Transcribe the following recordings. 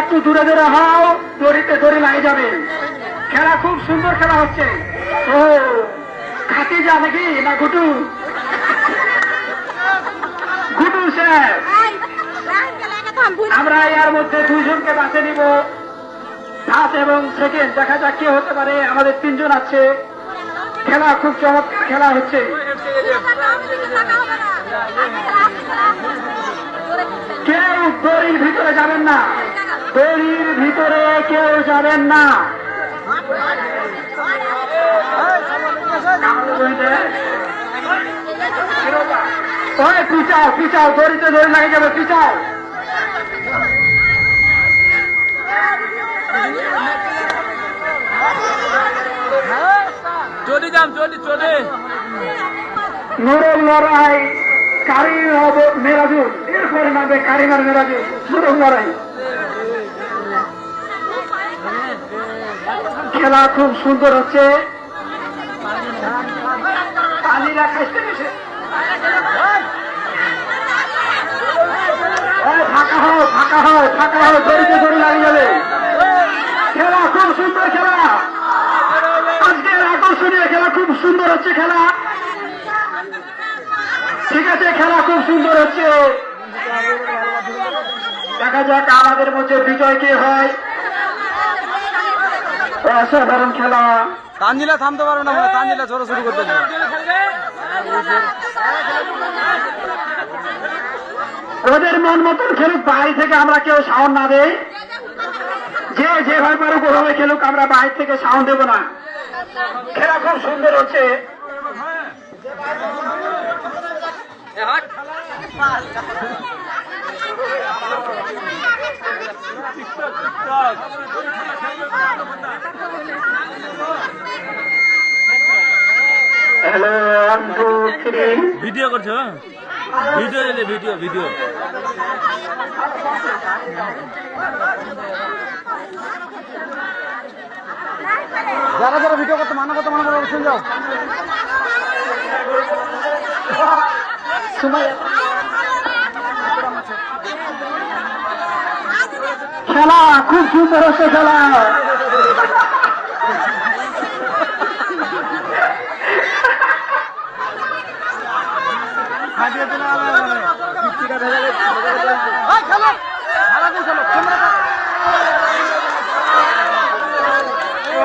একটু দূরে দূরে হও, দড়িতে দড়ি লাগে যাবে। খেলা খুব সুন্দর খেলা হচ্ছে। ও খাতি যা নাকি, না গুটু গুটু স্যার। আমরা এর মধ্যে দুইজনকে বাঁচে নিব। ফার্স্ট এবং সেকেন্ড, দেখা যাক কে হতে পারে। আমাদের তিনজন আছে। খেলা খুব চমৎকার খেলা হচ্ছে। কেউ দড়ির ভিতরে যাবেন না। দড়ির ভিতরে কেউ যাবেন না। ওই, পিছাও পিছাও, দড়িতে দড়ি লাগে যাবে, পিছাও। চলে যাম চলি, চলে। নুরুল লড়াই, কারি হব মেরাজুল। এরপরে নামবে কারিমার মেরাজুল। নুরুল লড়াই। খেলা খুব সুন্দর হচ্ছে। পানিরা খাইতে খেলা খুব সুন্দর খেলা। আজকের আকর্ষণীয় খেলা, খুব সুন্দর হচ্ছে খেলা। ঠিক আছে খেলা খুব সুন্দর হচ্ছে। দেখা যাক আমাদের মধ্যে বিজয় কে হয়। অসাধারণ খেলা। তানজিলা থামতে পারবে না তানজিলা ছোট শুরু করতে ওদের মন মতন খেলুক বাইরে থেকে আমরা কেউ সাউন্ড না দেই। যে যেভাবে পারুক ওভাবে খেলুক আমরা বাইরে থেকে সাউন্ড দেব না। খেলা খুব সুন্দর হচ্ছে। ভিডিও করছ ভিডিও দিলে ভিডিও ভিডিও। যারা যারা ভিডিও করতে মানা করতে মানা করতে শুনে যাও খেলা খুব সুন্দর হচ্ছে খেলা। হাঁটিয়ে দিলে আমার পিচ্ছিটা ভেজা খেলো সারাদিন খেলো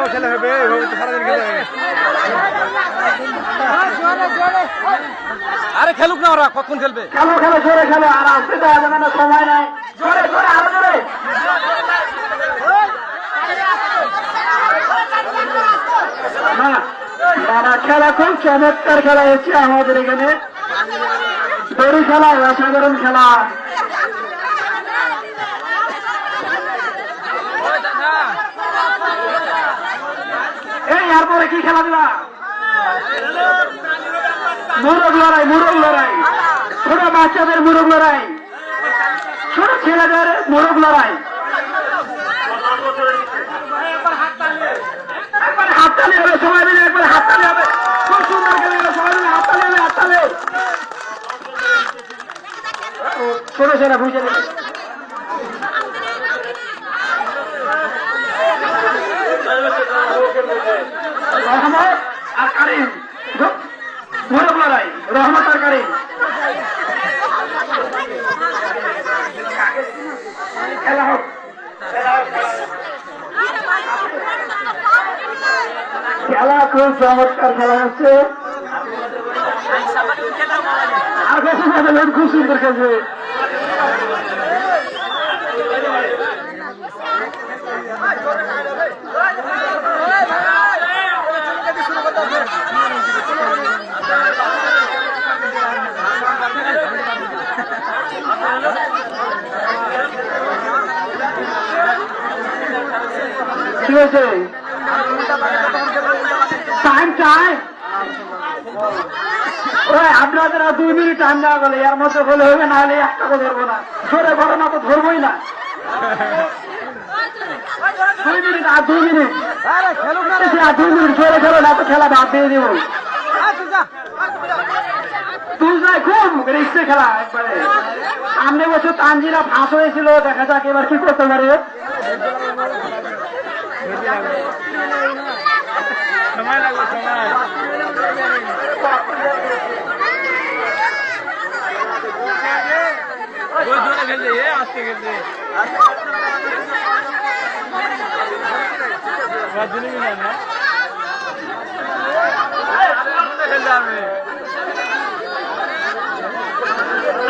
খেলে হবে সারাদিন খেলে আরে খেলুক না ওরা কখন খেলবে? খেলো খেলো জোরে খেলো আর আসতে যাবে না সময় নাই। জোরে জোরে আরও জোরে। না, না, খেলা খুব চমৎকার খেলা হচ্ছে আমাদের এখানে। দড়ি খেলা অসাধারণ খেলা। এই এরপরে কি খেলা দিবা? মুরগ লড়াই মুরগ লড়াই। ছোট বাচ্চাদের মুরগ লড়াই। ছোট ছেলেদের মুরগ লড়াই। একবার হবে ছোট ছেলে, বুঝে নেবে রহমত আর কারিম মুরগ লড়াই রহমত আর কারিম খেলা হোক। খেলা খুব চমৎকার খেলা হচ্ছে। আগে খুব সুন্দর খেলছে ঠিক আছে টাইম টাইম ওই আপনাদের আর দুই মিনিট টাইম দেওয়া গেলে এর মধ্যে হলে হবে না হলে একটা করে ধরবো না। ধরে বলো না তো ধরবোই না। দুই মিনিট আর দুই মিনিট। আরে দুই মিনিট ধরে খেলো না তো খেলা বাদ দিয়ে দিব। তুই যাই খুব কুস্তি খেলা একবারে। সামনে বছর তানজিরা ফাঁস হয়েছিল দেখা যাক এবার কি করতে পারে।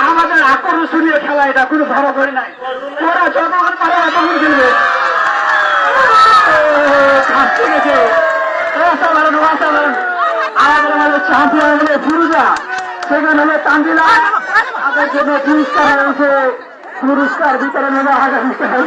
আমাদের আকর্ষণীয় খেলা এটা কোনো ধরা করে নাই ওরা যতক্ষণ পারে তখন খেলবে ঘাসতে গেছে অসাধারণ অসাধারণ আমাদের আমাদের হলে ফুরুজা সেখানে হলে তান্দিলা তাদের জন্য পুরস্কার পুরস্কার বিতরণ হবে আগামীকাল।